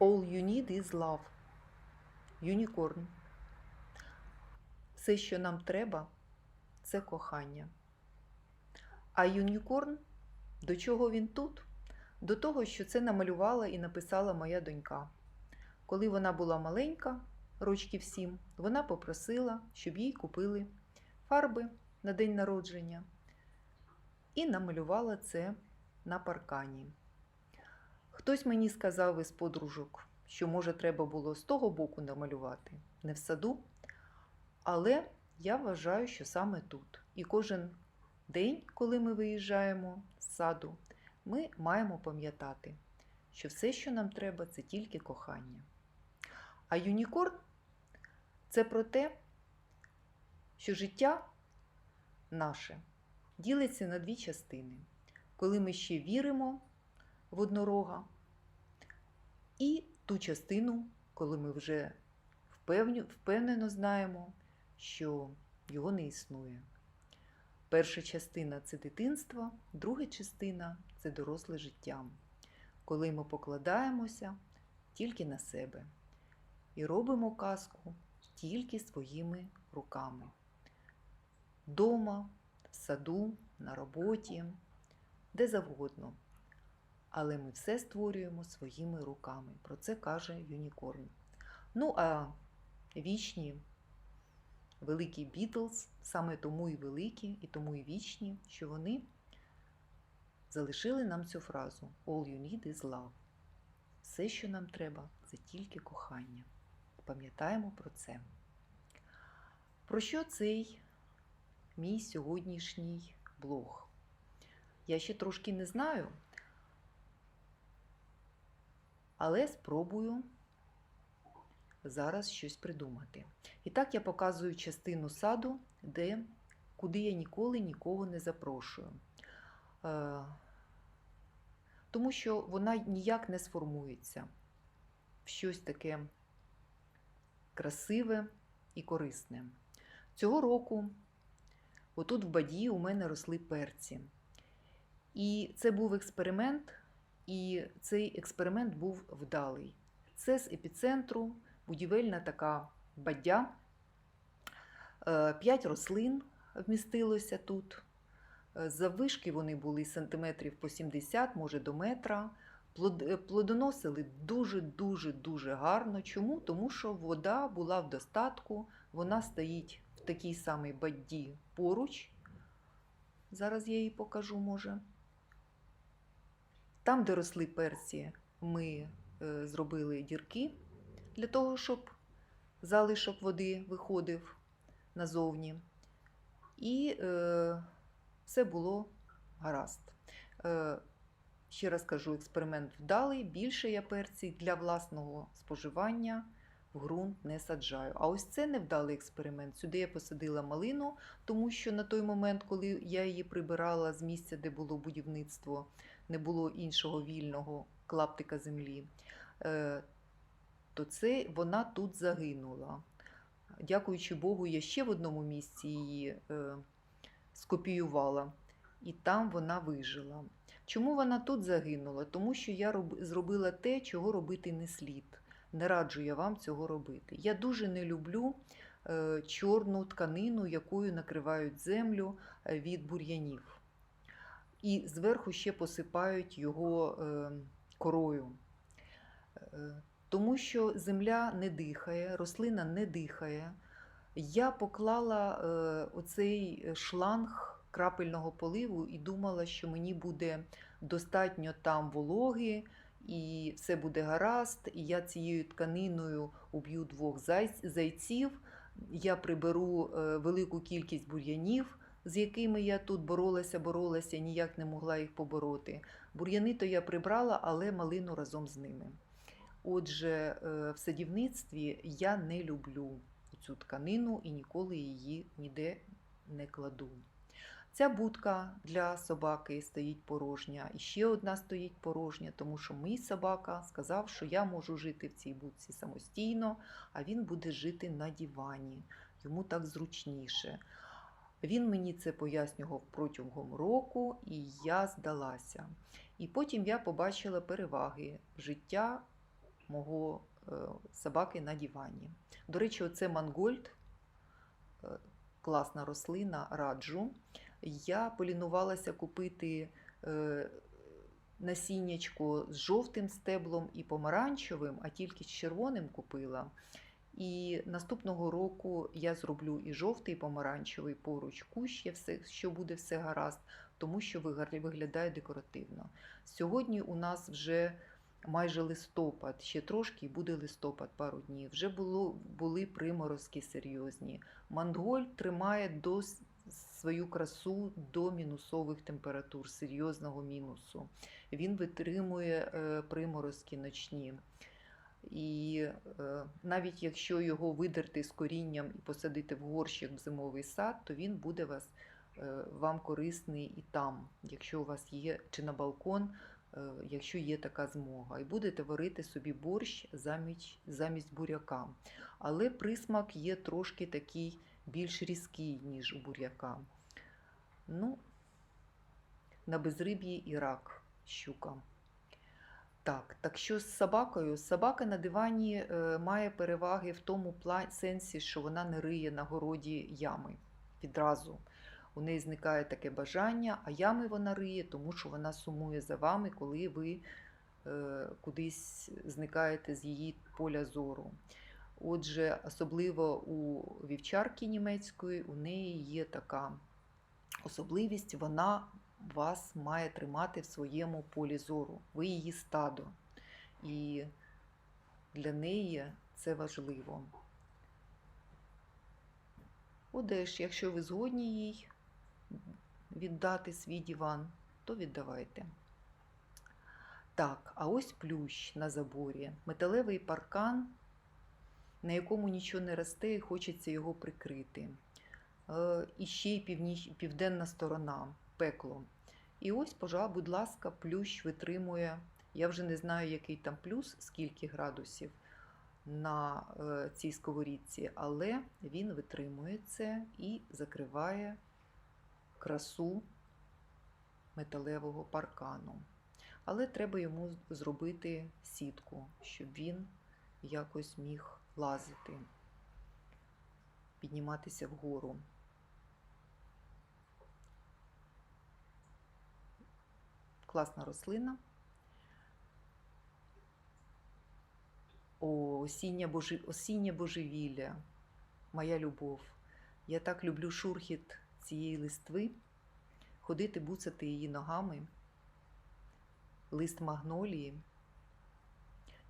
All you need is love. Юнікорн. Все, що нам треба, це кохання. А юнікорн, до чого він тут? До того, що це намалювала і написала моя донька. Коли вона була маленька, рочків сім, вона попросила, щоб їй купили фарби на день народження і намалювала це на паркані. Хтось мені сказав із подружок, що може треба було з того боку намалювати, не в саду. Але я вважаю, що саме тут. І кожен день, коли ми виїжджаємо з саду, ми маємо пам'ятати, що все, що нам треба, це тільки кохання. А юнікорн це про те, що життя наше ділиться на дві частини, коли ми ще віримо в однорога, і ту частину, коли ми вже впевнено знаємо, що його не існує. Перша частина це дитинство, друга частина це доросле життя, коли ми покладаємося тільки на себе і робимо казку тільки своїми руками. Дома, в саду, на роботі, де завгодно. Але ми все створюємо своїми руками. Про це каже Юнікорн. Ну, а вічні великі Бітлз, саме тому і великі, і тому і вічні, що вони залишили нам цю фразу All you need is love. Все, що нам треба, це тільки кохання. Пам'ятаємо про це. Про що цей мій сьогоднішній блог? Я ще трошки не знаю, але спробую зараз щось придумати. І так я показую частину саду, де, куди я ніколи нікого не запрошую. Е, тому що вона ніяк не сформується в щось таке красиве і корисне. Цього року, отут в баді, у мене росли перці. І це був експеримент, і цей експеримент був вдалий. Це з епіцентру будівельна така баддя. Е, П'ять рослин вмістилося тут. Е, Заввишки вони були сантиметрів по 70, може до метра. Е, Плодоносили дуже-дуже дуже гарно. Чому? Тому що вода була в достатку, вона стоїть в такій самій бадді поруч. Зараз я її покажу, може. Там, де росли перці, ми е, зробили дірки для того, щоб залишок води виходив назовні. І е, все було гаразд. Е, ще раз кажу, експеримент вдалий. Більше я перці для власного споживання в ґрунт не саджаю. А ось це невдалий експеримент. Сюди я посадила малину, тому що на той момент, коли я її прибирала з місця, де було будівництво, не було іншого вільного клаптика землі. Е, то це вона тут загинула. Дякуючи Богу, я ще в одному місці її е, скопіювала, і там вона вижила. Чому вона тут загинула? Тому що я роб, зробила те, чого робити не слід. Не раджу я вам цього робити. Я дуже не люблю е, чорну тканину, якою накривають землю від бур'янів. І зверху ще посипають його е, корою. Е, тому що земля не дихає, рослина не дихає. Я поклала е, оцей шланг крапельного поливу і думала, що мені буде достатньо там вологи, і все буде гаразд. І я цією тканиною уб'ю двох зайців. Я приберу велику кількість бур'янів, з якими я тут боролася, боролася, ніяк не могла їх побороти. Бур'яни то я прибрала, але малину разом з ними. Отже, е, в садівництві я не люблю цю тканину і ніколи її ніде не кладу. Ця будка для собаки стоїть порожня, і ще одна стоїть порожня, тому що мій собака сказав, що я можу жити в цій будці самостійно, а він буде жити на дивані. Йому так зручніше. Він мені це пояснював протягом року, і я здалася. І потім я побачила переваги життя мого е, собаки на дивані. До речі, оце Мангольд, е, класна рослина, раджу. Я полінувалася купити е, насіннячко з жовтим стеблом і помаранчевим, а тільки з червоним купила. І наступного року я зроблю і жовтий, і помаранчевий поруч кущ, все, що буде все гаразд, тому що виглядає декоративно. Сьогодні у нас вже майже листопад, ще трошки буде листопад пару днів. Вже було, були приморозки серйозні. Мангольд тримає до свою красу до мінусових температур, серйозного мінусу. Він витримує е, приморозки ночні. І е, навіть якщо його видерти з корінням і посадити в горщик в зимовий сад, то він буде вас, е, вам корисний і там, якщо у вас є, чи на балкон, е, якщо є така змога. І будете варити собі борщ замість, замість буряка. Але присмак є трошки такий більш різкий, ніж у буряка. Ну, на безриб'ї і рак щука. Так, так що з собакою? Собака на дивані е, має переваги в тому сенсі, що вона не риє на городі ями відразу. У неї зникає таке бажання, а ями вона риє, тому що вона сумує за вами, коли ви е, кудись зникаєте з її поля зору. Отже, особливо у вівчарки німецької, у неї є така особливість, вона вас має тримати в своєму полі зору. Ви її стадо. І для неї це важливо. Одеж, якщо ви згодні їй віддати свій диван, то віддавайте. Так, а ось плющ на заборі, металевий паркан, на якому нічого не росте і хочеться його прикрити. Е, І ще й південна сторона, пекло. І ось, пожалуй, будь ласка, плющ витримує. Я вже не знаю, який там плюс, скільки градусів на е, цій сковорідці, але він витримує це і закриває красу металевого паркану. Але треба йому зробити сітку, щоб він якось міг лазити, підніматися вгору. Класна рослина. О, осіннє, божи... осіннє божевілля, моя любов. Я так люблю шурхіт цієї листви, ходити, буцати її ногами, лист магнолії.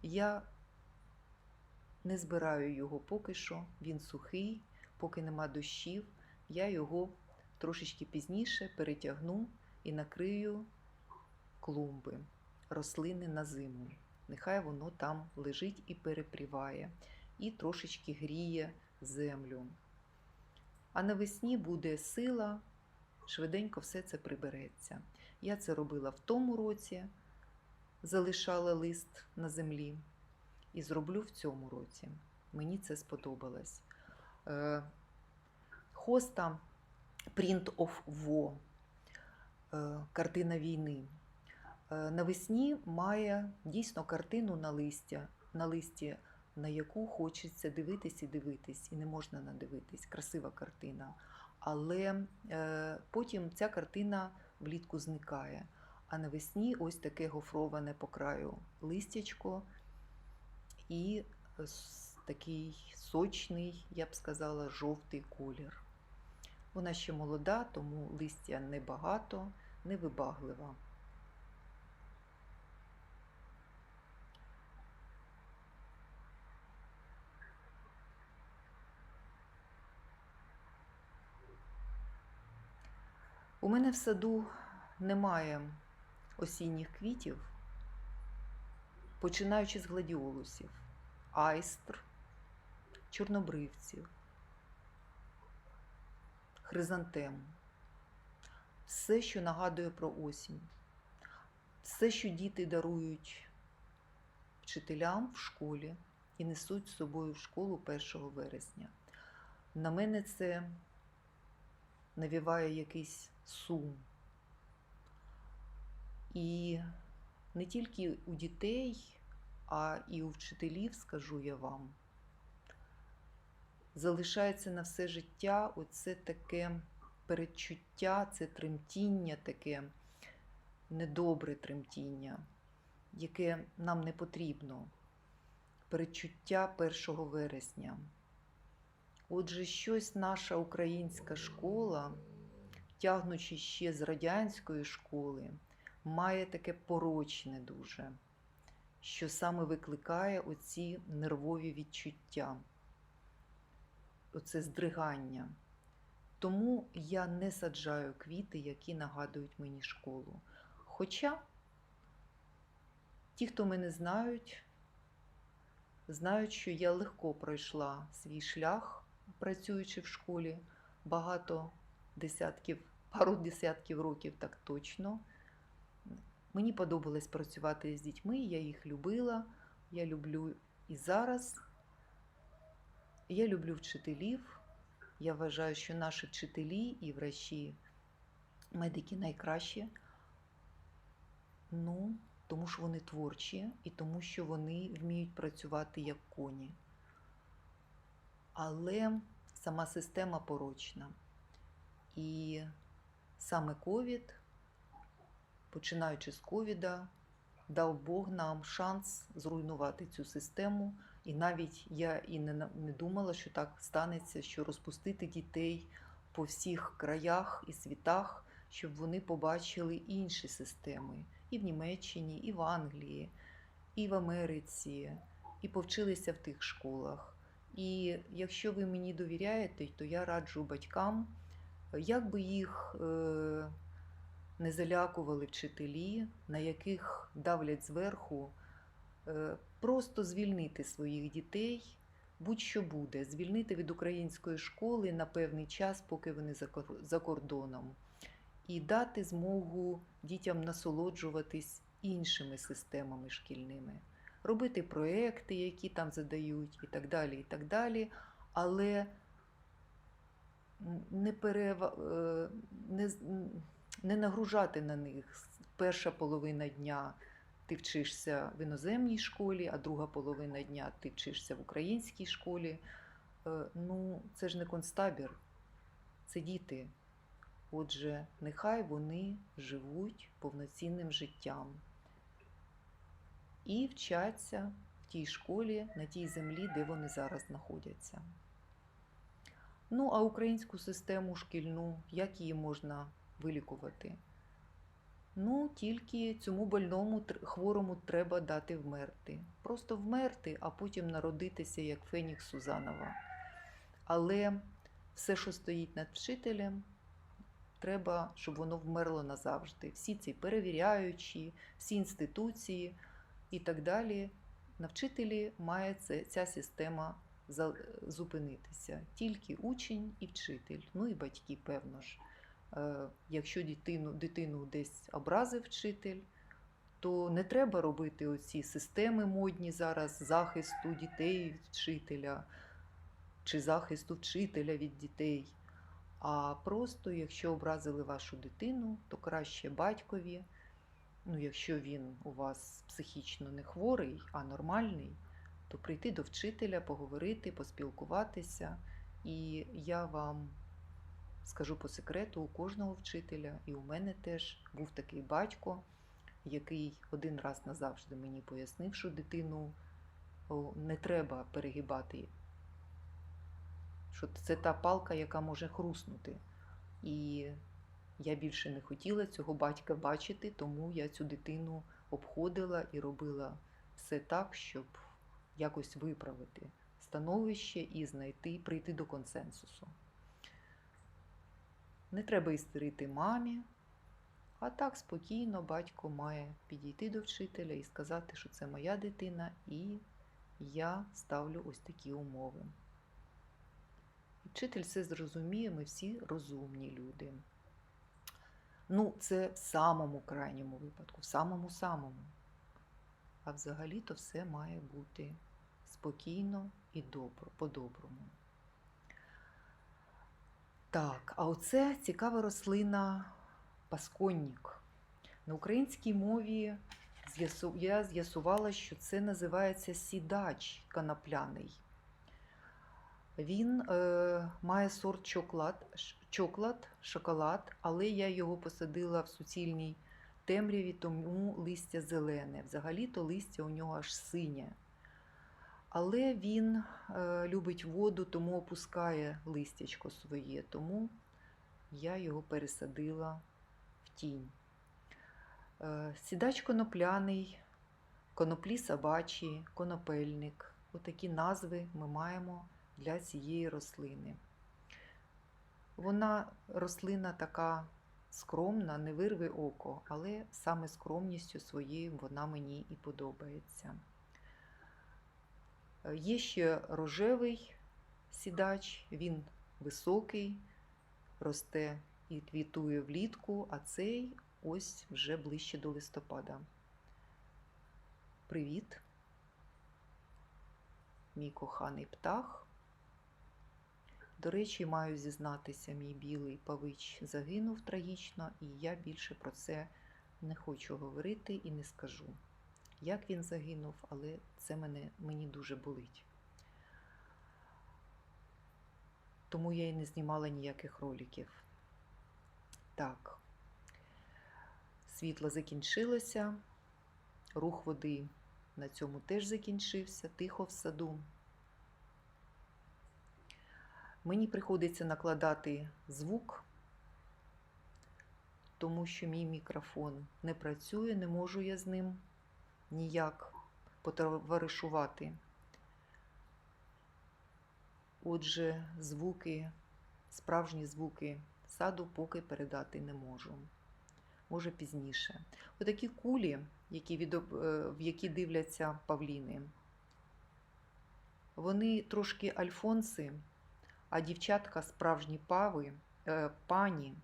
Я не збираю його поки що, він сухий, поки нема дощів. Я його трошечки пізніше перетягну і накрию клумби, рослини на зиму. Нехай воно там лежить і перепріває, і трошечки гріє землю. А навесні буде сила, швиденько все це прибереться. Я це робила в тому році, залишала лист на землі, і зроблю в цьому році. Мені це сподобалось. Е, Хоста Print of War, е, картина війни. Е, Навесні має дійсно картину на листя, на листі, на яку хочеться дивитись і дивитись, і не можна надивитись. Красива картина. Але е, потім ця картина влітку зникає. А навесні ось таке гофроване по краю листячко і такий сочний, я б сказала, жовтий колір. Вона ще молода, тому листя небагато, невибаглива. У мене в саду немає осінніх квітів, починаючи з гладіолусів, айстр, чорнобривців, хризантем. Все, що нагадує про осінь, все, що діти дарують вчителям в школі і несуть з собою в школу 1 вересня. На мене це навіває якийсь сум. І не тільки у дітей а і у вчителів, скажу я вам, залишається на все життя оце таке передчуття, це тремтіння, таке недобре тремтіння, яке нам не потрібно. Передчуття 1 вересня. Отже, щось наша українська школа, тягнучи ще з радянської школи, має таке порочне дуже, що саме викликає оці нервові відчуття, оце здригання. Тому я не саджаю квіти, які нагадують мені школу. Хоча ті, хто мене знають, знають, що я легко пройшла свій шлях, працюючи в школі багато десятків, пару десятків років, так точно. Мені подобалось працювати з дітьми, я їх любила, я люблю і зараз. Я люблю вчителів. Я вважаю, що наші вчителі і врачі, медики найкращі. Ну, тому що вони творчі і тому, що вони вміють працювати як коні. Але сама система порочна. І саме ковід, починаючи з ковіда, дав Бог нам шанс зруйнувати цю систему. І навіть я і не, думала, що так станеться, що розпустити дітей по всіх краях і світах, щоб вони побачили інші системи і в Німеччині, і в Англії, і в Америці, і повчилися в тих школах. І якщо ви мені довіряєте, то я раджу батькам, як би їх е, не залякували вчителі, на яких давлять зверху, е, просто звільнити своїх дітей, будь-що буде, звільнити від української школи на певний час, поки вони за кордоном, і дати змогу дітям насолоджуватись іншими системами шкільними, робити проекти, які там задають, і так далі, і так далі. Але не, перева... е, не, не нагружати на них перша половина дня ти вчишся в іноземній школі, а друга половина дня ти вчишся в українській школі. Е, Ну, це ж не концтабір, це діти. Отже, нехай вони живуть повноцінним життям і вчаться в тій школі, на тій землі, де вони зараз знаходяться. Ну, а українську систему шкільну, як її можна вилікувати? Ну, тільки цьому больному хворому треба дати вмерти. Просто вмерти, а потім народитися як Феніксу заново. Але все, що стоїть над вчителем, треба, щоб воно вмерло назавжди. Всі ці перевіряючі, всі інституції і так далі. На вчителі має це, ця система за- зупинитися. Тільки учень і вчитель, ну і батьки, певно ж. Е, Якщо дитину, дитину десь образив вчитель, то не треба робити оці системи модні зараз захисту дітей від вчителя чи захисту вчителя від дітей. А просто, якщо образили вашу дитину, то краще батькові, ну, якщо він у вас психічно не хворий, а нормальний, то прийти до вчителя, поговорити, поспілкуватися. І я вам скажу по секрету, у кожного вчителя, і у мене теж був такий батько, який один раз назавжди мені пояснив, що дитину не треба перегибати, що це та палка, яка може хруснути. І я більше не хотіла цього батька бачити, тому я цю дитину обходила і робила все так, щоб якось виправити становище і знайти, прийти до консенсусу. Не треба істерити мамі, а так спокійно батько має підійти до вчителя і сказати, що це моя дитина, і я ставлю ось такі умови. Вчитель все зрозуміє, ми всі розумні люди. Ну, це в самому крайньому випадку, в самому самому. А взагалі-то все має бути спокійно і добро, по-доброму. Так, а оце цікава рослина пасконник. На українській мові я з'ясувала, що це називається сідач канапляний. Він е, має сорт чоклад, чоклад, шоколад, але я його посадила в суцільній темряві, тому листя зелене. Взагалі-то листя у нього аж синє. Але він е, любить воду, тому опускає листячко своє, тому я його пересадила в тінь. Е, Сідач конопляний, коноплі собачі, конопельник. Отакі назви ми маємо для цієї рослини. Вона рослина така скромна, не вирве око, але саме скромністю своєю вона мені і подобається. Е, Є ще рожевий сідач, він високий, росте і квітує влітку, а цей ось вже ближче до листопада. Привіт, мій коханий птах. До речі, маю зізнатися, мій білий павич загинув трагічно, і я більше про це не хочу говорити і не скажу. Як він загинув, але це мене, мені дуже болить. Тому я і не знімала ніяких роликів. Так, світло закінчилося, рух води на цьому теж закінчився, тихо в саду. Мені приходиться накладати звук, тому що мій мікрофон не працює, не можу я з ним ніяк потоваришувати. Отже, звуки, справжні звуки саду поки передати не можу. Може пізніше. Отакі кулі, які відоб... е, в які дивляться павліни, вони трошки альфонси, а дівчатка справжні пави, е, пані,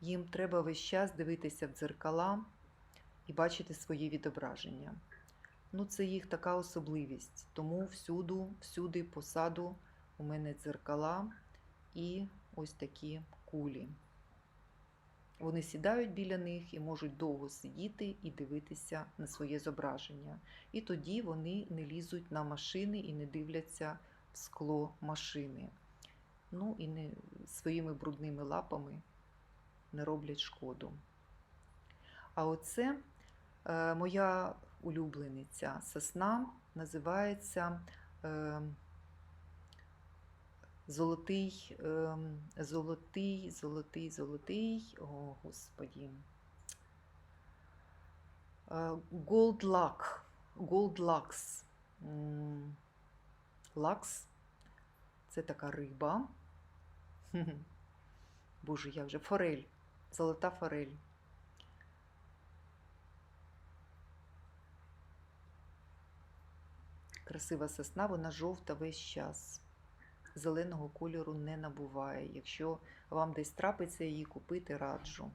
їм треба весь час дивитися в дзеркала і бачити своє відображення. Ну, це їх така особливість. Тому всюду, всюди по саду у мене дзеркала і ось такі кулі. Вони сідають біля них і можуть довго сидіти і дивитися на своє зображення. І тоді вони не лізуть на машини і не дивляться скло машини. Ну і не своїми брудними лапами не роблять шкоду. А оце е, моя улюблениця сосна називається е, золотий, е, золотий, золотий, золотий, о господі. Е, Gold Luck, Gold Lux. Лакс це така риба. Боже, як же форель, золота форель. Красива сосна, вона жовта весь час. Зеленого кольору не набуває. Якщо вам десь трапиться її купити, раджу.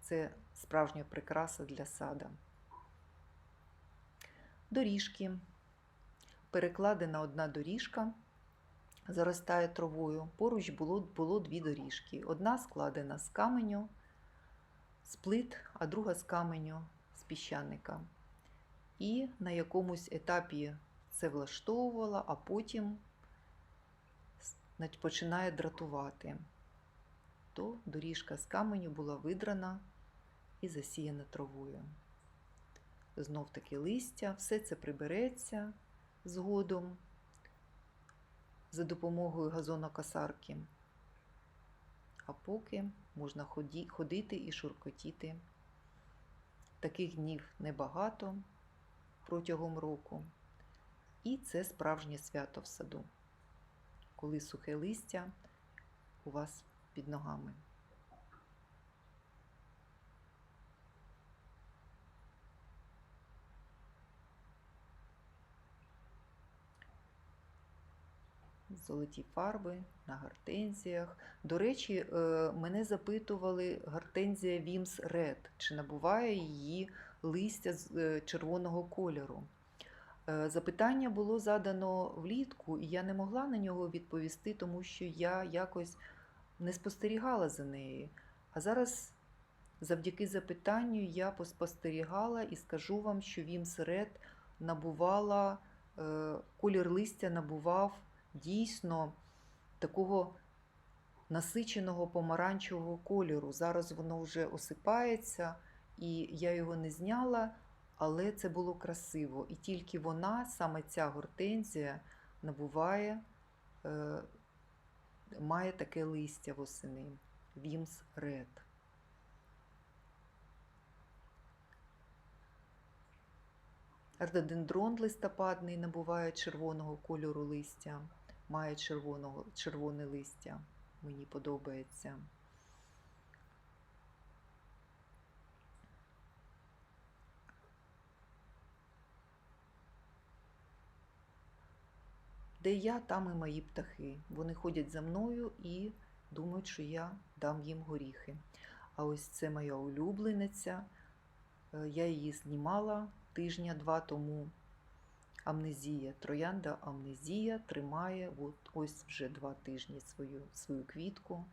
Це справжня прикраса для сада. Доріжки. Перекладена одна доріжка, заростає травою. Поруч було, було дві доріжки. Одна складена з каменю, з плит, а друга з каменю, з піщаника. І на якомусь етапі це влаштовувала, а потім починає дратувати. То доріжка з каменю була видрана і засіяна травою. Знов таки листя, все це прибереться згодом за допомогою газонокосарки. А поки можна ходити і шуркотіти. Таких днів небагато протягом року. І це справжнє свято в саду, коли сухе листя у вас під ногами. Золоті фарби на гортензіях. До речі, е, мене запитували гортензія Вімс Ред, чи набуває її листя з е, червоного кольору. Е, Запитання було задано влітку, і я не могла на нього відповісти, тому що я якось не спостерігала за нею. А зараз завдяки запитанню я поспостерігала і скажу вам, що Вімсред набувала, е, колір листя набував дійсно такого насиченого помаранчевого кольору. Зараз воно вже осипається, і я його не зняла, але це було красиво. І тільки вона, саме ця гортензія, набуває, е, має таке листя восени. Вімс Ред. Ардодендрон листопадний набуває червоного кольору листя, має червоного, червоне листя. Мені подобається. Де я, там і мої птахи. Вони ходять за мною і думають, що я дам їм горіхи. А ось це моя улюблениця. Е, Я її знімала тижня-два тому. Амнезія, троянда амнезія тримає от ось вже два тижні свою, свою квітку.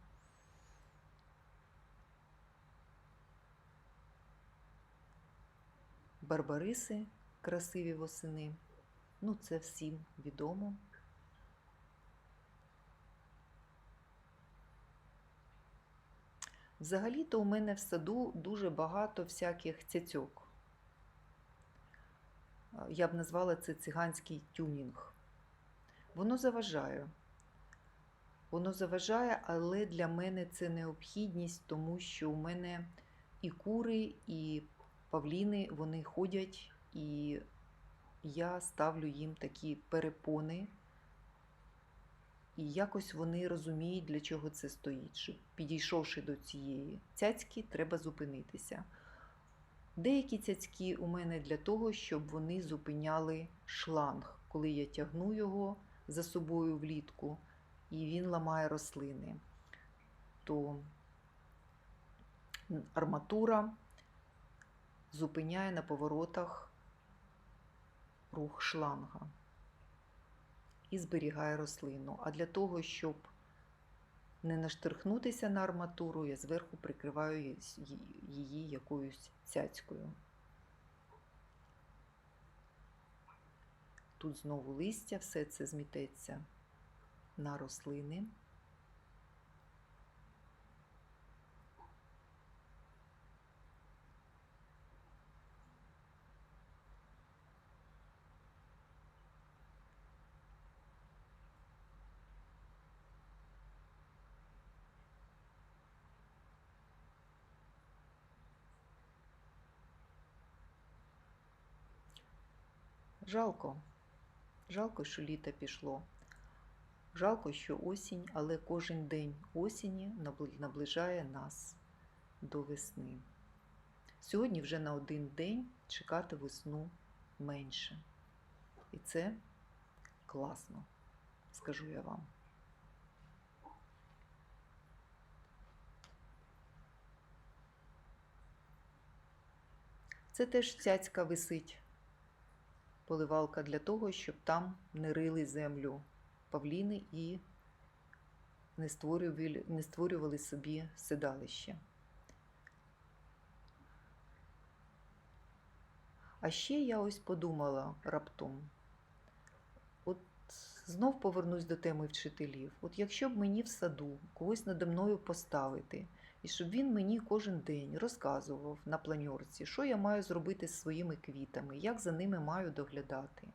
Барбариси красиві восени. Ну, це всім відомо. Взагалі-то у мене в саду дуже багато всяких цяцьок. Я б назвала це циганський тюнінг. Воно заважає. Воно заважає, але для мене це необхідність, тому що у мене і кури, і павліни вони ходять, і я ставлю їм такі перепони. І якось вони розуміють, для чого це стоїть. Підійшовши до цієї цяцьки, треба зупинитися. Деякі цяцьки у мене для того, щоб вони зупиняли шланг, коли я тягну його за собою влітку, і він ламає рослини. То арматура зупиняє на поворотах рух шланга і зберігає рослину. А для того, щоб не наштрихнутися на арматуру, я зверху прикриваю її якоюсь цяцькою. Тут знову листя, все це змітеться на рослини. Жалко, жалко, що літо пішло. Жалко, що осінь, але кожен день осені наближає нас до весни. Сьогодні вже на один день чекати весну менше. І це класно, скажу я вам. Це теж цяцька висить поливалка для того, щоб там не рили землю павліни і не створювали, не створювали собі седалище. А ще я ось подумала раптом, от знов повернусь до теми вчителів. От якщо б мені в саду когось надо мною поставити, і щоб він мені кожен день розказував на планьорці, що я маю зробити з своїми квітами, як за ними маю доглядати,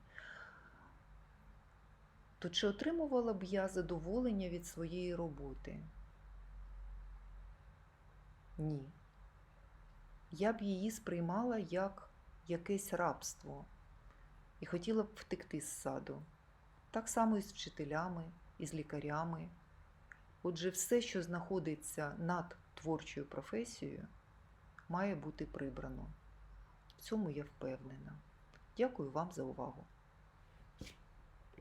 то чи отримувала б я задоволення від своєї роботи? Ні. Я б її сприймала як якесь рабство і хотіла б втекти з саду. Так само і з вчителями, і з лікарями. Отже, все, що знаходиться над творчою професією, має бути прибрано. В цьому я впевнена. Дякую вам за увагу.